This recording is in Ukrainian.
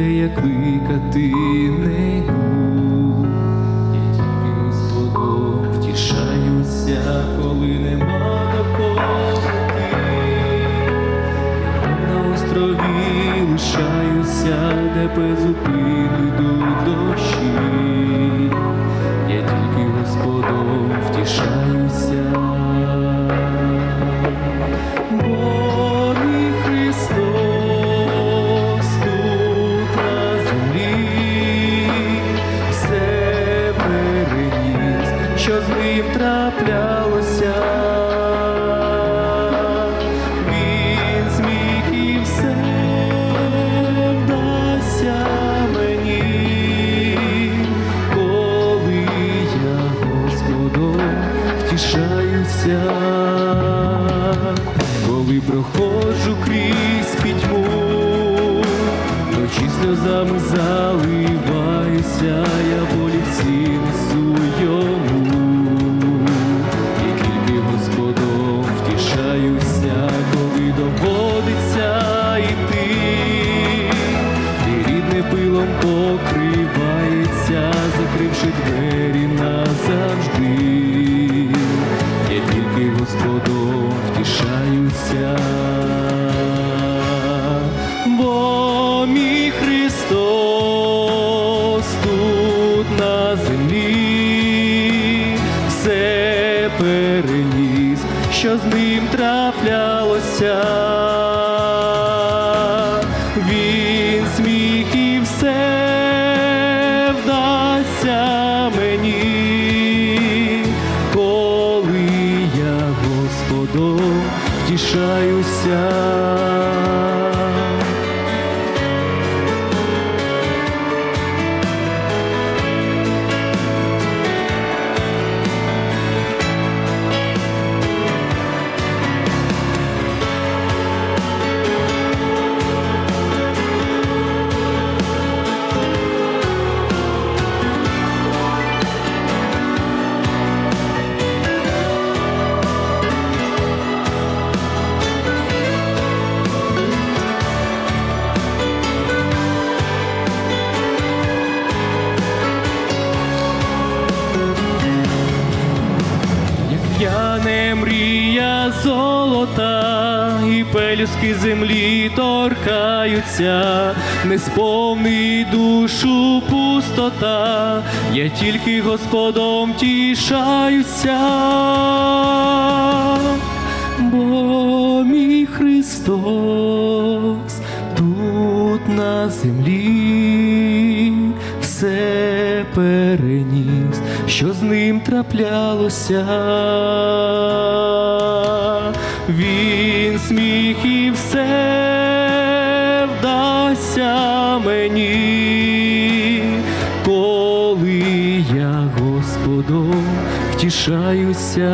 йти не йду. Я тільки Господом втішаюся, коли нема до кого йти. Я на острові лишаюся, де безупину йдуть дощі. Ним траплялося. Він зміг і все вдасться мені, коли я Господом втішаюся, коли проходжу крізь пітьму, ночі сльозами заливаюся, я болі всі несу покривається, закривши двері назавжди. Я тільки Господом втішаюся, бо мій на землі все переніс, що з ним траплялося. Господом втішаюся. Золота, і пелюски землі торкаються, не сповни душу пустота, я тільки Господом тішаюся, бо мій Христос тут на землі все переніс, що з ним траплялося. Він сміх і все вдасться мені, коли я Господом втішаюся.